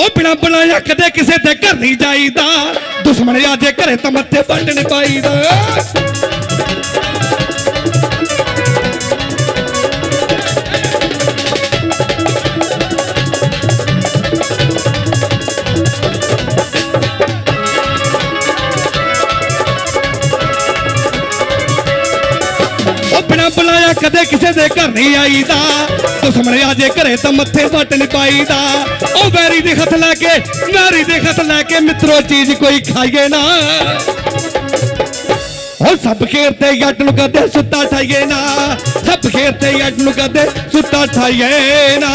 ਉਹ ਬਿਨਾ ਬੁਲਾਇਆ ਕਦੇ ਕਿਸੇ ਦੇ ਘਰ ਨਹੀਂ ਜਾਈਦਾ। ਦੁਸ਼ਮਣ ਆ ਜੇ ਘਰੇ ਤਾਂ ਮੱਥੇ ਵੱਟ ਨਹੀਂ ਪਾਈਦਾ। ਕਦੇ ਕਿਸੇ ਦੇ ਘਰ ਨਹੀਂ ਆਈਦਾ ਦੁਸ਼ਮਣ ਆ ਜੇ ਘਰੇ ਤਾਂ ਮੱਥੇ ਵੱਟ ਨਹੀਂ ਪਾਈਦਾ ਉਹ ਵੈਰੀ ਦੇ ਹੱਥ ਲੈ ਕੇ ਨਾਰੀ ਦੇ ਹੱਥ ਲੈ ਕੇ ਮਿੱਤਰੋ ਚੀਜ਼ ਕੋਈ ਖਾਈਏ ਨਾ ਉਹ ਸਭ ਖੇਰ ਤੇ ਜੱਟ ਨੂੰ ਕਦੇ ਸੁੱਤਾ ਠਾਈਏ ਨਾ ਸਭ ਖੇਰ ਤੇ ਜੱਟ ਨੂੰ ਕਦੇ ਸੁੱਤਾ ਠਾਈਏ ਨਾ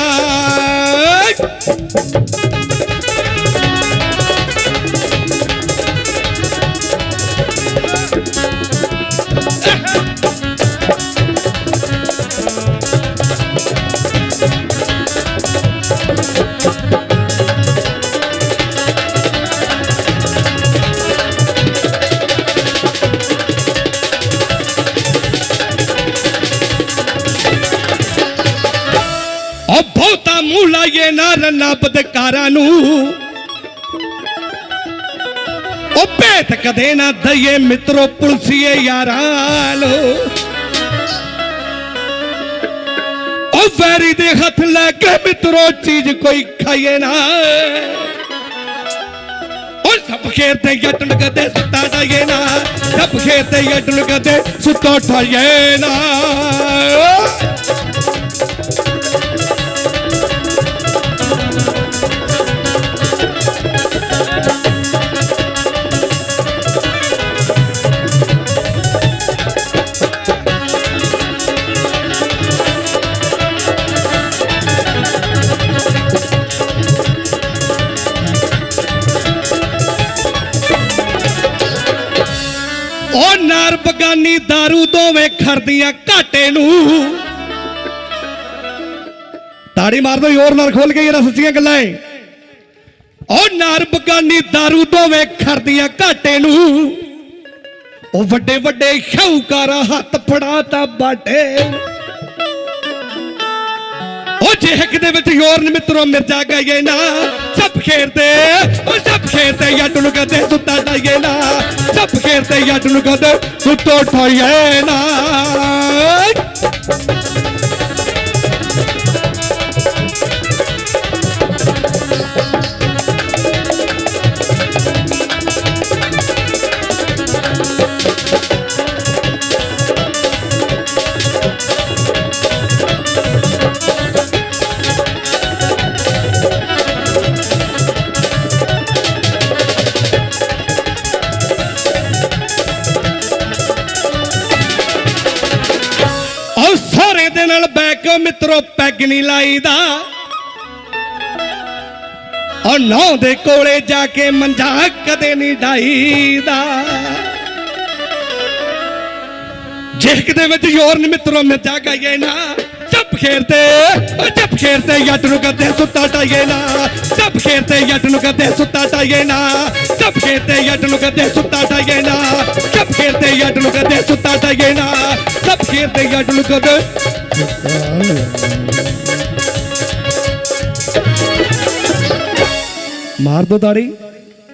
ਲਾਈਏ ਨਾ ਰੰਨਾ ਬਦਕਾਰਾਂ ਨੂੰ। ਉਹ ਭੇਤ ਕਦੇ ਨਾ ਦਈਏ ਮਿੱਤਰੋ ਪੁਲਸੀਏ ਯਾਰਾਂ ਨੂੰ। ਉਹ ਵੈਰੀ ਦੇ ਹੱਥ ਲੈ ਕੇ ਮਿੱਤਰੋ ਚੀਜ਼ ਕੋਈ ਖਾਈਏ ਨਾ। ਉਹ ਸਭ ਖੇਰ ਤੇ ਜੱਟ ਨੂੰ ਕਦੇ ਸੁੱਤਾ ਠਾਈਏ ਨਾ। ਸਭ ਖੇਰ ਤੇ ਜੱਟ ਨੂੰ ਕਦੇ ਸੁੱਤਾ ਠਾਈਏ ਨਾ। ਬਗਾਨੀ दारू ਦੋਵੇਂ ਖਰਦੀਆਂ ਘਾਟੇ ਨੂੰ ਤਾੜੀ ਮਾਰ ਦੋ ਜ਼ੋਰ ਨਾਲ ਖੋਲ ਕੇ ਇਹ ਸੱਚੀਆਂ ਗੱਲਾਂ ਏ ਉਹ ਨਾਰ ਬਗਾਨੀ दारू ਦੋਵੇਂ ਖਰਦੀਆਂ ਘਾਟੇ ਨੂੰ ਉਹ ਵੱਡੇ ਵੱਡੇ ਸ਼ੌਕਾਰ ਹੱਥ ਫੜਾਤਾ ਬਾਟੇ ਉਹ ਜਿਹਕ ਦੇ ਵਿੱਚ ਯੋਰ ਨ ਮਿੱਤਰੋ ਮਿਰਜਾ ਗਏ ਨਾ ਸਭ ਖੇਰਦੇ ਉਹ ਸਭ ਖੇਰਦੇ ਜੱਟ ਨੂੰ ਕਦੇ ਸੁੱਤਾ ਠਾਈਏ ਨਾ। ਸਭ ਖੇਰਦੇ ਜੱਟ ਨੂੰ ਕਦੇ ਸੁੱਤੋ ਠਾਈਏ ਨਾ। ਨਾਲ ਮਿੱਤਰੋ, ਪੈਗ ਨਹੀਂ ਲਾਈਦਾ। ਔਰ ਨੌ ਦੇ ਕੋਲੇ ਜਾ ਕੇ ਮੰਜਾ ਕਦੇ ਨਹੀਂ ਡਾਈਦਾ ਜਿਹਕ ਦੇ ਵਿੱਚ ਯੋਰ ਨ ਮਿੱਤਰੋ ਮਿਰਜਾ ਗਾਈਏ ਨਾ ਸਭ ਖੇਰਦੇ ਉਹ ਸਭ ਜੱਟ ਨੂੰ ਕਰਦੇ ਸੁੱਤਾ ਟਾਈਏ ਨਾ। ਸਭ ਖੇਰਤੇ ਜੱਟ ਨੂੰ ਕਰਦੇ ਸੁੱਤਾ ਟਾਈਏ ਨਾ। ਸਭ ਖੇਰਤੇ ਜੱਟ ਨੂੰ ਕਰਦੇ ਸੁੱਤਾ ਟਾਈਏ ਨਾ। ਸਭ ਖੇਰਤੇ ਜੱਟ ਨੂੰ ਕਰਦੇ ਸੁੱਤਾ ਟਾਈਏ ਨਾ। ਸਭ ਖੇਰਤੇ ਜੱਟ ਨੂੰ ਕਦੇ ਮਾਰ ਦੋ ਤਾੜੀ